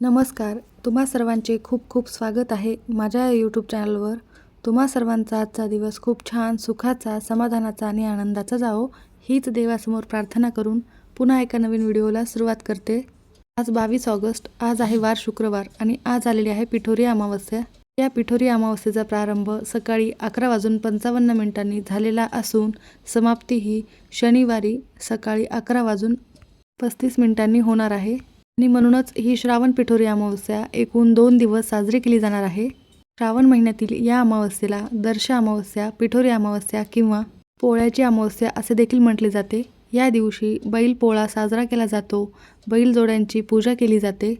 नमस्कार तुम्हा सर्वांचे खूप खूप स्वागत आहे माझ्या यूट्यूब चॅनलवर तुम्हा सर्वांचा आजचा दिवस खूप छान सुखाचा समाधानाचा आणि आनंदाचा जावो हो. हीच देवासमोर प्रार्थना करून पुन्हा एका नवीन व्हिडिओला सुरुवात करते. आज बावीस ऑगस्ट आज आहे वार शुक्रवार आणि आज आलेली आहे पिठोरी अमावस्या. या पिठोरी अमावस्येचा प्रारंभ सकाळी अकरा वाजून पंचावन्न मिनिटांनी झालेला असून समाप्ती ही शनिवारी सकाळी अकरा वाजून पस्तीस मिनिटांनी होणार आहे. आणि म्हणूनच ही श्रावण पिठोरी अमावस्या एकूण दोन दिवस साजरी केली जाणार आहे. श्रावण महिन्यातील या अमावस्येला दर्श अमावस्या पिठोरी अमावस्या किंवा पोळ्याची अमावस्या असे देखील म्हटले जाते. या दिवशी बैल पोळा साजरा केला जातो. बैलजोड्यांची पूजा केली जाते.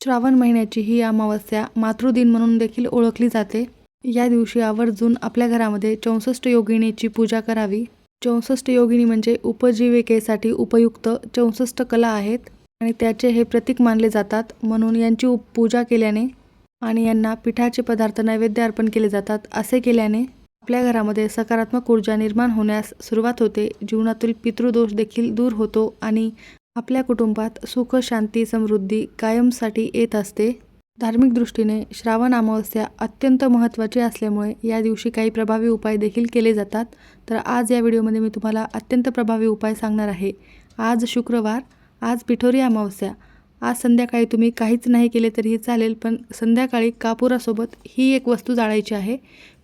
श्रावण महिन्याची ही अमावस्या मातृदिन म्हणून देखील ओळखली जाते. या दिवशी आवर्जून आपल्या घरामध्ये चौसष्ट योगिनीची पूजा करावी. चौसष्ट योगिनी म्हणजे उपजीविकेसाठी उपयुक्त चौसष्ट कला आहेत. आणि त्याचे हे प्रतीक मानले जातात. म्हणून यांची उप पूजा केल्याने आणि यांना पिठाचे पदार्थ नैवेद्य अर्पण केले जातात. असे केल्याने आपल्या घरामध्ये सकारात्मक ऊर्जा निर्माण होण्यास सुरुवात होते. जीवनातील पितृदोष देखील दूर होतो आणि आपल्या कुटुंबात सुख शांती समृद्धी कायमसाठी येत असते. धार्मिक दृष्टीने श्रावण अमावस्या अत्यंत महत्त्वाची असल्यामुळे या दिवशी काही प्रभावी उपाय देखील केले जातात. तर आज या व्हिडिओमध्ये मी तुम्हाला अत्यंत प्रभावी उपाय सांगणार आहे. आज शुक्रवार आज पिठोरी अमावस्या. आज संध्याकाळी तुम्ही काहीच नाही केले तरीही चालेल पण संध्याकाळी कापुरासोबत ही एक वस्तू जाळायची आहे.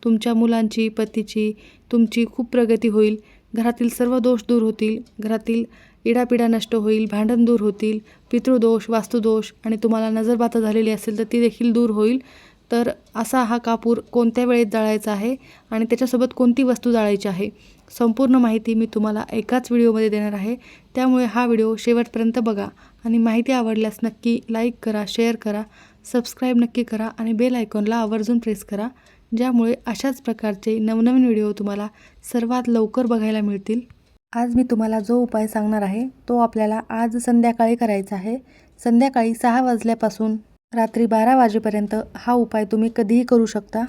तुमच्या मुलांची पतीची तुमची खूप प्रगती होईल. घरातील सर्व दोष दूर होतील. घरातील इडापिडा नष्ट होईल भांडण दूर होतील पितृदोष वास्तुदोष आणि तुम्हाला नजरबाता झालेली असेल तर ती देखील दूर होईल. तर असा हा कापूर कोणत्या वेळेत जाळायचा आहे आणि त्याच्यासोबत कोणती वस्तू जाळायची आहे संपूर्ण माहिती मी तुम्हाला एकाच व्हिडिओमध्ये देणार आहे. त्यामुळे हा व्हिडिओ शेवटपर्यंत बघा आणि माहिती आवडल्यास नक्की लाईक करा शेअर करा सबस्क्राईब नक्की करा आणि बेल आयकॉनला आवर्जून प्रेस करा ज्यामुळे अशाच प्रकारचे नवनवीन व्हिडिओ तुम्हाला सर्वात लवकर बघायला मिळतील. आज मी तुम्हाला जो उपाय सांगणार आहे तो आपल्याला आज संध्याकाळी करायचा आहे. संध्याकाळी सहा वाजल्यापासून रात्री बारा वाजेपर्यंत हा उपाय तुम्ही कधीही करू शकता.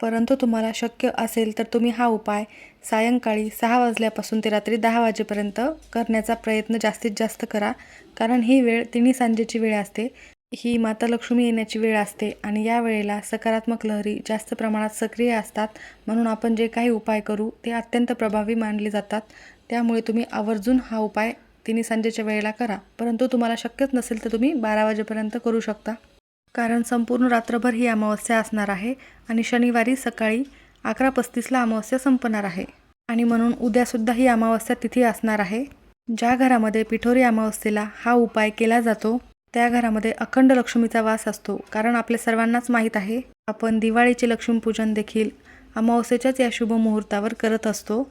परंतु तुम्हाला शक्य असेल तर तुम्ही हा उपाय सायंकाळी सहा वाजल्यापासून ते रात्री दहा वाजेपर्यंत करण्याचा प्रयत्न जास्तीत जास्त करा. कारण ही वेळ तिन्ही सांजेची वेळ असते. ही माता लक्ष्मी येण्याची वेळ असते आणि या वेळेला सकारात्मक लहरी जास्त प्रमाणात सक्रिय असतात. म्हणून आपण जे काही उपाय करू ते अत्यंत प्रभावी मानले जातात. त्यामुळे तुम्ही आवर्जून हा उपाय तिन्ही सांजेच्या वेळेला करा. परंतु तुम्हाला शक्यच नसेल तर तुम्ही बारा वाजेपर्यंत करू शकता. कारण संपूर्ण रात्रभर ही अमावस्या असणार आहे आणि शनिवारी सकाळी अकरा पस्तीसला अमावस्या संपणार आहे. आणि म्हणून उद्यासुद्धा ही अमावस्या तिथी असणार आहे. ज्या घरामध्ये पिठोरी अमावस्येला हा उपाय केला जातो त्या घरामध्ये अखंड लक्ष्मीचा वास असतो कारण आपल्या सर्वांनाच माहीत आहे आपण दिवाळीचे लक्ष्मीपूजन देखील अमावस्येच्याच या शुभ मुहूर्तावर करत असतो.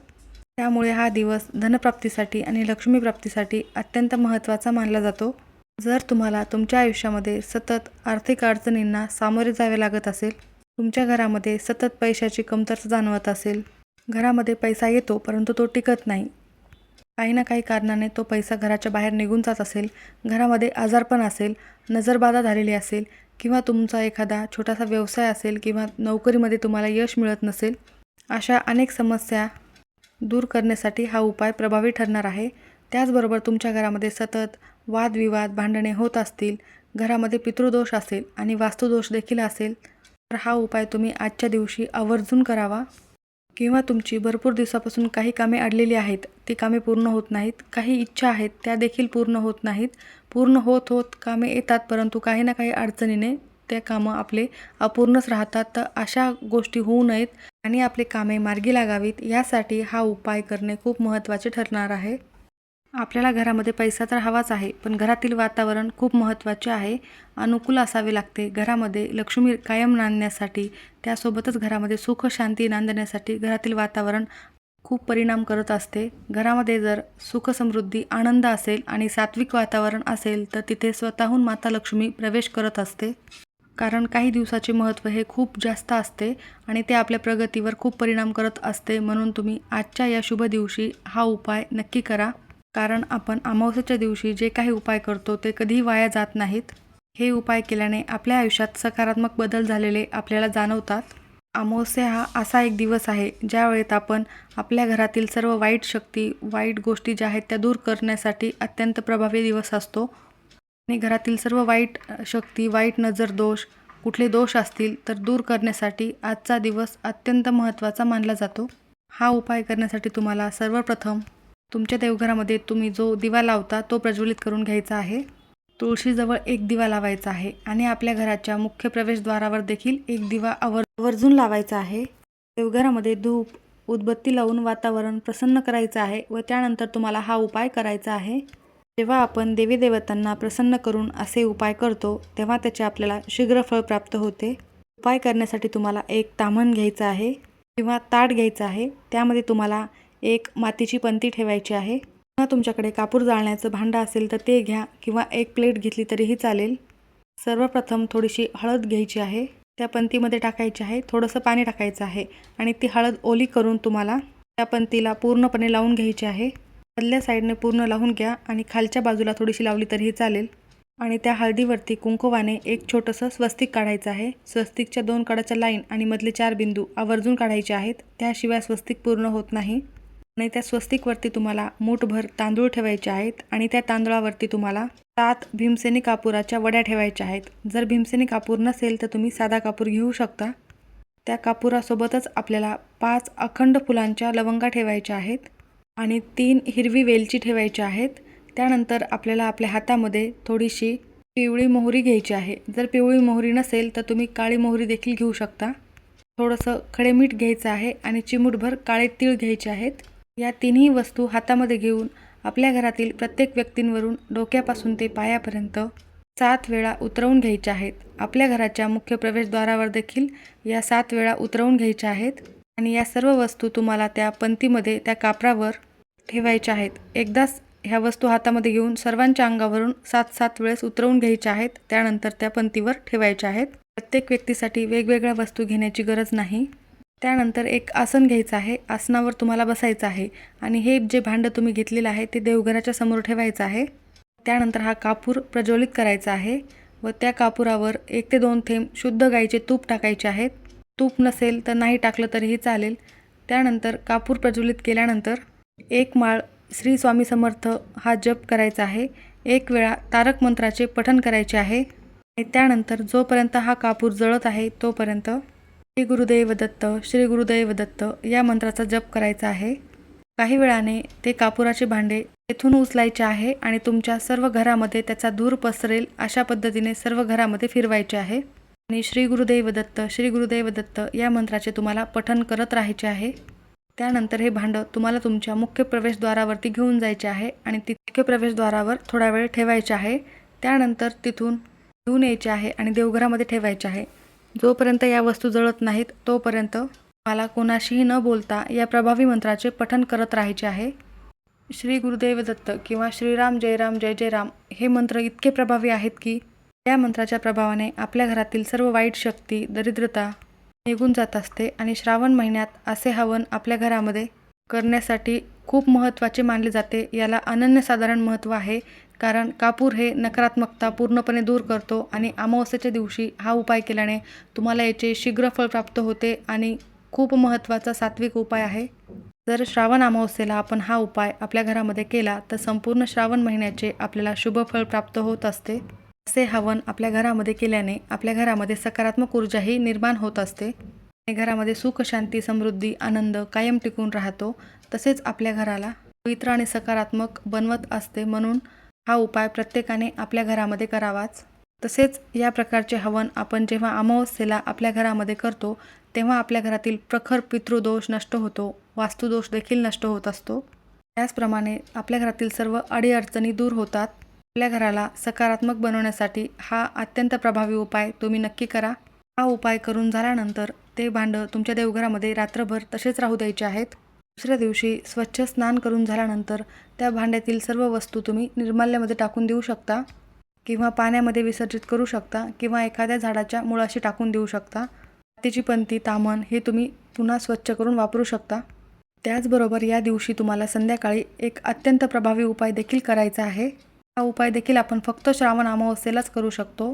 त्यामुळे हा दिवस धनप्राप्तीसाठी आणि लक्ष्मीप्राप्तीसाठी अत्यंत महत्त्वाचा मानला जातो. जर तुम्हाला तुमच्या आयुष्यामध्ये सतत आर्थिक अडचणींना सामोरे जावे लागत असेल तुमच्या घरामध्ये सतत पैशाची कमतरता जाणवत असेल घरामध्ये पैसा येतो परंतु तो टिकत नाही. काही ना काही कारणाने तो पैसा घराच्या बाहेर निघून जात असेल घरामध्ये आजारपण असेल नजरबाधा झालेली असेल किंवा तुमचा एखादा छोटासा व्यवसाय असेल किंवा नोकरीमध्ये तुम्हाला यश मिळत नसेल अशा अनेक समस्या दूर करण्यासाठी हा उपाय प्रभावी ठरणार आहे. त्याचबरोबर तुमच्या घरामध्ये सतत वादविवाद भांडणे होत असतील घरामध्ये पितृदोष असेल आणि वास्तुदोष देखील असेल तर हा उपाय तुम्ही आजच्या दिवशी आवर्जून करावा. किंवा तुमची भरपूर दिवसापासून काही कामे अडलेली आहेत ती कामे पूर्ण होत नाहीत काही इच्छा आहेत त्या देखील पूर्ण होत नाहीत. पूर्ण होत होत कामे येतात परंतु काही ना काही अडचणीने ते कामं आपले अपूर्णच राहतात. तर अशा गोष्टी होऊ नयेत आणि आपले कामे मार्गी लागावीत यासाठी हा उपाय करणे खूप महत्त्वाचे ठरणार आहे. आपल्याला घरामध्ये पैसा तर हवाच आहे पण घरातील वातावरण खूप महत्त्वाचे आहे. अनुकूल असावे लागते. घरामध्ये लक्ष्मी कायम नांदण्यासाठी त्यासोबतच घरामध्ये सुख शांती नांदण्यासाठी घरातील वातावरण खूप परिणाम करत असते. घरामध्ये जर सुख समृद्धी आनंद असेल आणि सात्विक वातावरण असेल तर तिथे स्वतःहून माता लक्ष्मी प्रवेश करत असते. कारण काही दिवसाचे महत्त्व हे खूप जास्त असते आणि ते आपल्या प्रगतीवर खूप परिणाम करत असते. म्हणून तुम्ही आजच्या या शुभ दिवशी हा उपाय नक्की करा. कारण आपण अमावस्याच्या दिवशी जे काही उपाय करतो ते कधीही वाया जात नाहीत. हे उपाय केल्याने आपल्या आयुष्यात सकारात्मक बदल झालेले आपल्याला जाणवतात. अमावस्या हा असा एक दिवस आहे ज्या वेळेत आपण आपल्या घरातील सर्व वाईट शक्ती वाईट गोष्टी ज्या आहेत त्या दूर करण्यासाठी अत्यंत प्रभावी दिवस असतो. आणि घरातील सर्व वाईट शक्ती वाईट नजर दोष कुठले दोष असतील तर दूर करण्यासाठी आजचा दिवस अत्यंत महत्त्वाचा मानला जातो. हा उपाय करण्यासाठी तुम्हाला सर्वप्रथम तुमच्या देवघरामध्ये तुम्ही जो दिवा लावता तो प्रज्वलित करून घ्यायचा आहे. तुळशीजवळ एक दिवा लावायचा आहे आणि आपल्या घराच्या मुख्य प्रवेशद्वारावर देखील एक दिवा आवर आवर्जून लावायचा आहे. देवघरामध्ये धूप उदबत्ती लावून वातावरण प्रसन्न करायचं आहे व त्यानंतर तुम्हाला हा उपाय करायचा आहे. जेव्हा आपण देवी देवतांना प्रसन्न करून असे उपाय करतो तेव्हा त्याचे आपल्याला शीघ्र फळ प्राप्त होते. उपाय करण्यासाठी तुम्हाला एक तामण घ्यायचं आहे किंवा ताट घ्यायचं आहे. त्यामध्ये तुम्हाला एक मातीची पंती ठेवायची आहे. पुन्हा तुमच्याकडे कापूर जाळण्याचं भांडं असेल तर ते घ्या किंवा एक प्लेट घेतली तरीही चालेल. सर्वप्रथम थोडीशी हळद घ्यायची आहे. त्या पंतीमध्ये टाकायची आहे. थोडंसं पाणी टाकायचं आहे आणि ती हळद ओली करून तुम्हाला त्या पंतीला पूर्णपणे लावून घ्यायची आहे. मधल्या साईडने पूर्ण लावून घ्या आणि खालच्या बाजूला थोडीशी लावली तरीही चालेल. आणि त्या हळदीवरती कुंकवाने एक छोटंसं स्वस्तिक काढायचं आहे. स्वस्तिकच्या दोन कडाच्या लाईन आणि मधले चार बिंदू आवर्जून काढायचे आहेत. त्याशिवाय स्वस्तिक पूर्ण होत नाही. आणि त्या स्वस्तिकवरती तुम्हाला मूठभर तांदूळ ठेवायचे आहेत आणि त्या तांदळावरती तुम्हाला सात भीमसेनी कापुराच्या वड्या ठेवायच्या आहेत. जर भीमसेनी कापूर नसेल तर तुम्ही साधा कापूर घेऊ शकता. त्या कापुरासोबतच आपल्याला पाच अखंड फुलांच्या लवंगा ठेवायच्या आहेत आणि तीन हिरवी वेलची ठेवायची आहेत. त्यानंतर आपल्याला आपल्या हातामध्ये थोडीशी पिवळी मोहरी घ्यायची आहे. जर पिवळी मोहरी नसेल तर तुम्ही काळी मोहरी देखील घेऊ शकता. थोडंसं खडे मीठ घ्यायचं आहे आणि चिमूटभर काळे तीळ घ्यायचे आहेत. या तिन्ही वस्तू हातामध्ये घेऊन आपल्या घरातील प्रत्येक व्यक्तींवरून डोक्यापासून ते पायापर्यंत सात वेळा उतरवून घ्यायच्या आहेत. आपल्या घराच्या मुख्य प्रवेशद्वारावर देखील या सात वेळा उतरवून घ्यायच्या आहेत आणि या सर्व वस्तू तुम्हाला त्या पंतीमध्ये त्या कापरावर ठेवायच्या आहेत. एकदाच ह्या वस्तू हातामध्ये घेऊन सर्वांच्या अंगावरून सात सात वेळेस उतरवून घ्यायच्या आहेत. त्यानंतर त्या पंतीवर ठेवायच्या आहेत. प्रत्येक व्यक्तीसाठी वेगवेगळ्या वस्तू घेण्याची गरज नाही. त्यानंतर एक आसन घ्यायचं आहे. आसनावर तुम्हाला बसायचं आहे. आणि हे जे भांडं तुम्ही घेतलेलं आहे ते देवघराच्या समोर ठेवायचं आहे. त्यानंतर हा कापूर प्रज्वलित करायचा आहे व त्या कापुरावर एक ते दोन थेंब शुद्ध गाईचे तूप टाकायचे आहेत. तूप नसेल तर नाही टाकलं तरीही चालेल. त्यानंतर कापूर प्रज्वलित केल्यानंतर एक माळ श्री स्वामी समर्थ हा जप करायचा आहे. एक वेळा तारक मंत्राचे पठण करायचे आहे. आणि त्यानंतर जोपर्यंत हा कापूर जळत आहे तोपर्यंत श्री गुरुदेव दत्त श्री गुरुदेव दत्त या मंत्राचा जप करायचा आहे. काही वेळाने ते कापुराचे भांडे तेथून उचलायचे आहे आणि तुमच्या सर्व घरामध्ये त्याचा धूर पसरेल अशा पद्धतीने सर्व घरामध्ये फिरवायचे आहे. आणि श्री गुरुदेव दत्त श्री गुरुदेव दत्त या मंत्राचे तुम्हाला पठण करत राहायचे आहे. त्यानंतर हे भांडं तुम्हाला तुमच्या मुख्य प्रवेशद्वारावरती घेऊन जायचे आहे आणि ती मुख्य प्रवेशद्वारावर थोडा वेळ ठेवायचे आहे. त्यानंतर तिथून घेऊन यायचे आहे आणि देवघरामध्ये ठेवायचे आहे. जोपर्यंत या वस्तू जळत नाहीत तोपर्यंत मला कोणाशीही न बोलता या प्रभावी मंत्राचे पठण करत राहायचे आहे. श्री गुरुदेव दत्त किंवा श्रीराम जयराम जय जय राम हे मंत्र इतके प्रभावी आहेत की या मंत्राच्या प्रभावाने आपल्या घरातील सर्व वाईट शक्ती दरिद्रता निघून जात असते आणि श्रावण महिन्यात असे हवन आपल्या घरामध्ये करण्यासाठी खूप महत्त्वाचे मानले जाते. याला अनन्यसाधारण महत्त्व आहे. कारण कापूर हे नकारात्मकता पूर्णपणे दूर करतो आणि अमावस्येच्या दिवशी हा उपाय केल्याने तुम्हाला याचे शीघ्र फळ प्राप्त होते आणि खूप महत्त्वाचा सात्विक उपाय आहे. जर श्रावण अमावस्येला आपण हा उपाय आपल्या घरामध्ये केला तर संपूर्ण श्रावण महिन्याचे आपल्याला शुभ फळ प्राप्त होत असते. असे हवन आपल्या घरामध्ये केल्याने आपल्या घरामध्ये सकारात्मक ऊर्जाही निर्माण होत असते. आणि घरामध्ये सुख शांती समृद्धी आनंद कायम टिकून राहतो. तसेच आपल्या घराला पवित्र आणि सकारात्मक बनवत असते म्हणून हा उपाय प्रत्येकाने आपल्या घरामध्ये करावाच. तसेच या प्रकारचे हवन आपण जेव्हा अमावस्येला आपल्या घरामध्ये करतो तेव्हा आपल्या घरातील प्रखर पितृदोष नष्ट होतो वास्तुदोष देखील नष्ट होत असतो. त्याचप्रमाणे आपल्या घरातील सर्व अडीअडचणी दूर होतात. आपल्या घराला सकारात्मक बनवण्यासाठी हा अत्यंत प्रभावी उपाय तुम्ही नक्की करा. हा उपाय करून झाल्यानंतर ते भांडं तुमच्या देवघरामध्ये रात्रभर तसेच राहू द्यायचे आहेत. दुसऱ्या दिवशी स्वच्छ स्नान करून झाल्यानंतर त्या भांड्यातील सर्व वस्तू तुम्ही निर्माल्यामध्ये टाकून देऊ शकता किंवा पाण्यामध्ये विसर्जित करू शकता किंवा एखाद्या झाडाच्या मुळाशी टाकून देऊ शकता. मातीची पंती तामण हे तुम्ही पुन्हा स्वच्छ करून वापरू शकता. त्याचबरोबर या दिवशी तुम्हाला संध्याकाळी एक अत्यंत प्रभावी उपाय देखील करायचा आहे. हा उपाय देखील आपण फक्त श्रावण अमावस्येलाच करू शकतो.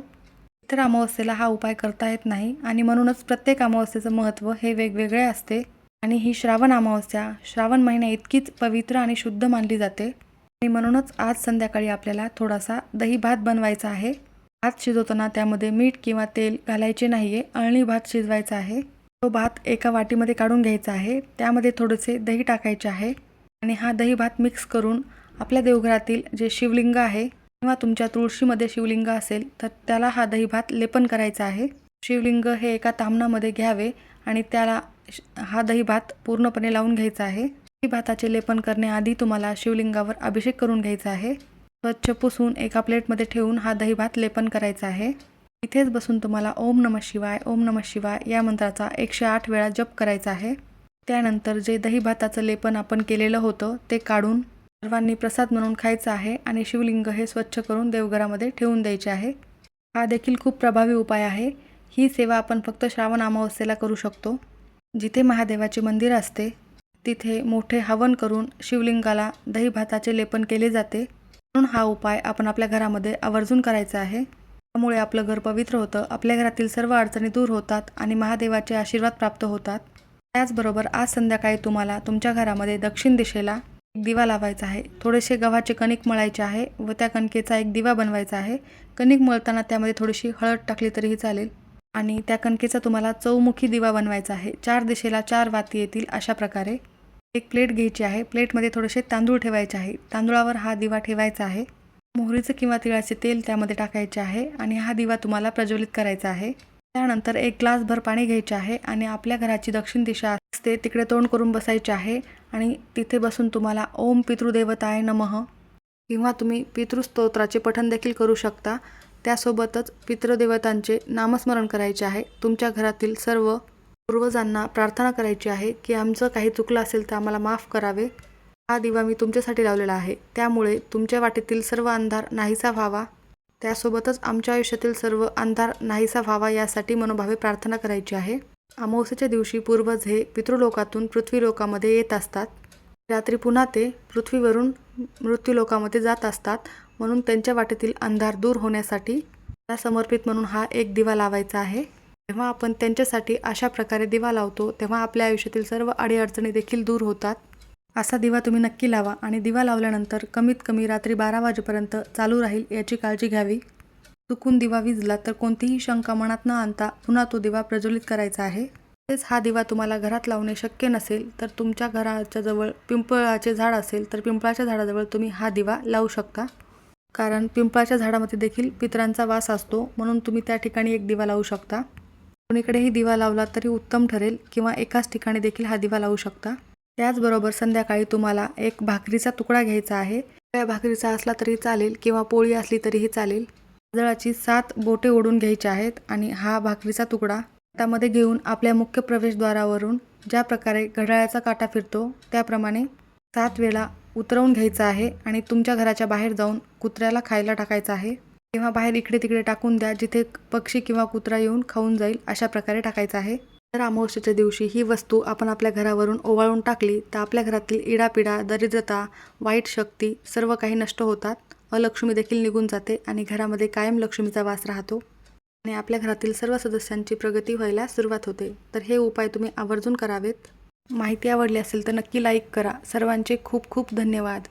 इतर अमावस्येला हा उपाय करता येत नाही आणि म्हणूनच प्रत्येक अमावस्येचं महत्त्व हे वेगवेगळे असते. आणि ही श्रावण अमावस्या श्रावण महिना इतकीच पवित्र आणि शुद्ध मानली जाते. आणि म्हणूनच आज संध्याकाळी आपल्याला थोडासा दही भात बनवायचा आहे. भात शिजवताना त्यामध्ये मीठ किंवा तेल घालायचे नाही आहे अळणी भात शिजवायचा आहे. तो भात एका वाटीमध्ये काढून घ्यायचा आहे. त्यामध्ये थोडेसे दही टाकायचे आहे. आणि हा दही भात मिक्स करून आपल्या देवघरातील जे शिवलिंग आहे किंवा तुमच्या तुळशीमध्ये शिवलिंग असेल तर त्याला हा दही भात लेपन करायचा आहे. शिवलिंग हे एका तामणामध्ये घ्यावे आणि त्याला हा दही भात पूर्णपणे लावून घ्यायचा आहे. दही भाताचे लेपन करण्याआधी तुम्हाला शिवलिंगावर अभिषेक करून घ्यायचा आहे. स्वच्छ पुसून एका प्लेटमध्ये ठेवून हा दही भात लेपन करायचा आहे. इथेच बसून तुम्हाला ओम नम शिवाय ओम नम शिवाय या मंत्राचा एकशे आठ वेळा जप करायचा आहे. त्यानंतर जे दही भाताचं लेपन आपण केलेलं होतं ते काढून सर्वांनी प्रसाद म्हणून खायचं आहे आणि शिवलिंग हे स्वच्छ करून देवघरामध्ये ठेवून द्यायचे आहे. हा देखील खूप प्रभावी उपाय आहे. ही सेवा आपण फक्त श्रावण अमावस्येला करू शकतो. जिथे महादेवाचे मंदिर असते तिथे मोठे हवन करून शिवलिंगाला दही भाताचे लेपन केले जाते. म्हणून हा उपाय आपण आपल्या घरामध्ये आवर्जून करायचा आहे. त्यामुळे आपलं घर पवित्र होतं आपल्या घरातील सर्व अडचणी दूर होतात आणि महादेवाचे आशीर्वाद प्राप्त होतात. त्याचबरोबर आज संध्याकाळी तुम्हाला तुमच्या घरामध्ये दक्षिण दिशेला एक दिवा लावायचा आहे. थोडेसे गव्हाचे कणिक मळायचे आहे व त्या कणकेचा एक दिवा बनवायचा आहे. कणिक मळताना त्यामध्ये थोडीशी हळद टाकली तरीही चालेल. आणि त्या कणकेचा तुम्हाला चौमुखी दिवा बनवायचा आहे. चार दिशेला चार वाती येतील अशा प्रकारे एक प्लेट घ्यायची आहे. प्लेटमध्ये थोडेसे तांदूळ ठेवायचे आहे. तांदूळावर हा दिवा ठेवायचा आहे. मोहरीचं किंवा तिळाचे तेल त्यामध्ये टाकायचे आहे आणि हा दिवा तुम्हाला प्रज्वलित करायचा आहे. त्यानंतर एक ग्लासभर पाणी घ्यायचे आहे आणि आपल्या घराची दक्षिण दिशा असते तिकडे तोंड करून बसायचे आहे आणि तिथे बसून तुम्हाला ओम पितृदेवताय नमः किंवा तुम्ही पितृस्तोत्राचे पठण देखील करू शकता. त्यासोबतच पितृदेवतांचे नामस्मरण करायचे आहे. तुमच्या घरातील सर्व पूर्वजांना प्रार्थना करायची आहे की आमचं काही चुकलं असेल तर आम्हाला माफ करावे. हा दिवा मी तुमच्यासाठी लावलेला आहे. त्यामुळे तुमच्या वाटेतील सर्व अंधार नाहीसा व्हावा. त्यासोबतच आमच्या आयुष्यातील सर्व अंधार नाहीसा व्हावा यासाठी मनोभावे प्रार्थना करायची आहे. अमावस्येच्या दिवशी पूर्वज हे पितृलोकातून पृथ्वीलोकामध्ये येत असतात. रात्री पुन्हा ते पृथ्वीवरून मृत्यूलोकामध्ये जात असतात. म्हणून त्यांच्या वाटेतील अंधार दूर होण्यासाठी त्याला समर्पित म्हणून हा एक दिवा लावायचा आहे. जेव्हा आपण त्यांच्यासाठी अशा प्रकारे दिवा लावतो तेव्हा आपल्या आयुष्यातील सर्व अडीअडचणी देखील दूर होतात. असा दिवा तुम्ही नक्की लावा आणि दिवा लावल्यानंतर कमीत कमी रात्री बारा वाजेपर्यंत चालू राहील याची काळजी घ्यावी. चुकून दिवा विजला तर कोणतीही शंका मनात न आणता पुन्हा तो दिवा प्रज्वलित करायचा आहे. तसेच हा दिवा तुम्हाला घरात लावणे शक्य नसेल तर तुमच्या घराच्या जवळ पिंपळाचे झाड असेल तर पिंपळाच्या झाडाजवळ तुम्ही हा दिवा लावू शकता. कारण पिंपळाच्या झाडामध्ये देखील पितरांचा वास असतो म्हणून तुम्ही त्या ठिकाणी एक दिवा लावू शकता. कोणीकडेही दिवा लावला तरी उत्तम ठरेल किंवा एकाच ठिकाणी देखील हा दिवा लावू शकता. त्याचबरोबर संध्याकाळी तुम्हाला एक भाकरीचा तुकडा घ्यायचा आहे. त्या भाकरीचा असला तरी चालेल किंवा पोळी असली तरीही चालेल. तांदळाची सात बोटे ओढून घ्यायचे आहेत आणि हा भाकरीचा तुकडा हातामध्ये घेऊन आपल्या मुख्य प्रवेशद्वारावरून ज्या प्रकारे घड्याळाचा काटा फिरतो त्याप्रमाणे सात वेळा उतरवून घ्यायचं आहे आणि तुमच्या घराच्या बाहेर जाऊन कुत्र्याला खायला टाकायचं आहे. किंवा बाहेर इकडे तिकडे टाकून द्या जिथे पक्षी किंवा कुत्रा येऊन खाऊन जाईल अशा प्रकारे टाकायचं आहे. तर अमावस्येच्या दिवशी ही वस्तू आपण आपल्या घरावरून ओवाळून टाकली तर आपल्या घरातील इडापिडा दरिद्रता वाईट शक्ती सर्व काही नष्ट होतात. अलक्ष्मी देखील निघून जाते आणि घरामध्ये कायम लक्ष्मीचा वास राहतो. आणि आपल्या घरातील सर्व सदस्यांची प्रगती व्हायला सुरुवात होते. तर हे उपाय तुम्ही आवर्जून करावेत. माहिती आवडली असेल तर नक्की लाईक करा. सर्वांचे खूप खूप धन्यवाद.